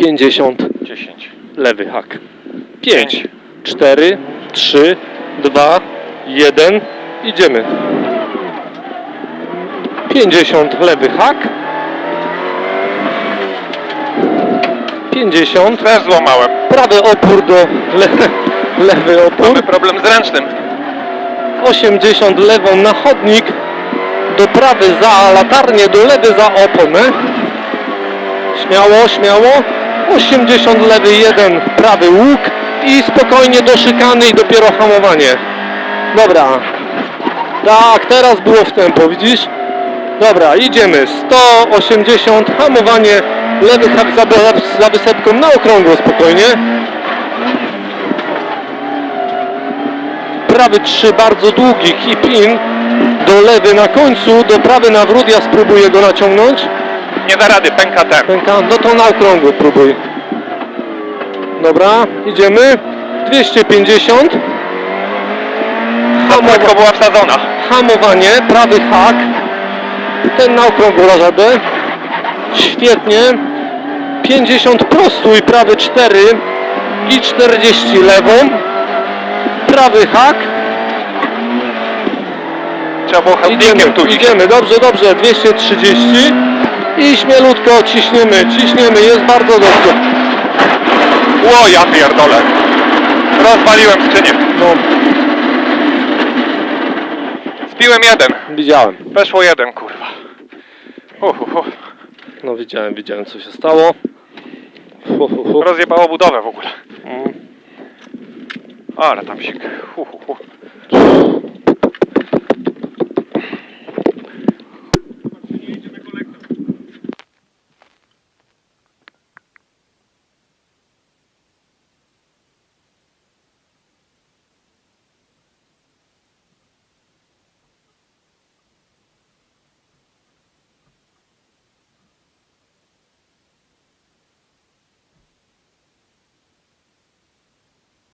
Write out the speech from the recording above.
50 10. lewy hak. 5, 4, 3, 2, 1. Idziemy. 50 lewy hak. 50 Też złamałem. prawy opór do le, lewy opór. Mamy problem z ręcznym. 80 lewą na chodnik, do prawy za latarnię, do lewy za oponę. Śmiało, śmiało. 80 lewy, jeden prawy łuk i spokojnie do szykany i dopiero hamowanie. Dobra. Tak, teraz było w tempo, widzisz? Dobra, idziemy. 180, hamowanie, lewy hak za, za, za wysepką na okrągło spokojnie. prawy 3 bardzo długi hip in do lewy na końcu, do prawy nawrót, ja spróbuję go naciągnąć Nie da rady, pęka ten. pęka, no to na okrągło próbuj. Dobra, idziemy. 250 Zapłetko była wsadzona. hamowanie, prawy hak. Ten na okrągło żadę świetnie. 50 prostój, prawy 4 i 40 lewą. Prawy hak. Trzeba było Idziemy, tu idziemy, dobrze, dobrze, 230 i śmielutko ciśniemy, ciśniemy, jest bardzo dobrze. Ło, ja pierdolę. Rozwaliłem skrzynię. No, Zbiłem jeden. widziałem, Weszło jeden, kurwa. Uh, uh, uh. no widziałem, widziałem co się stało. Hu, hu, hu. Rozjebało budowę w ogóle. Mm. Ale tam się... Uh, uh, uh.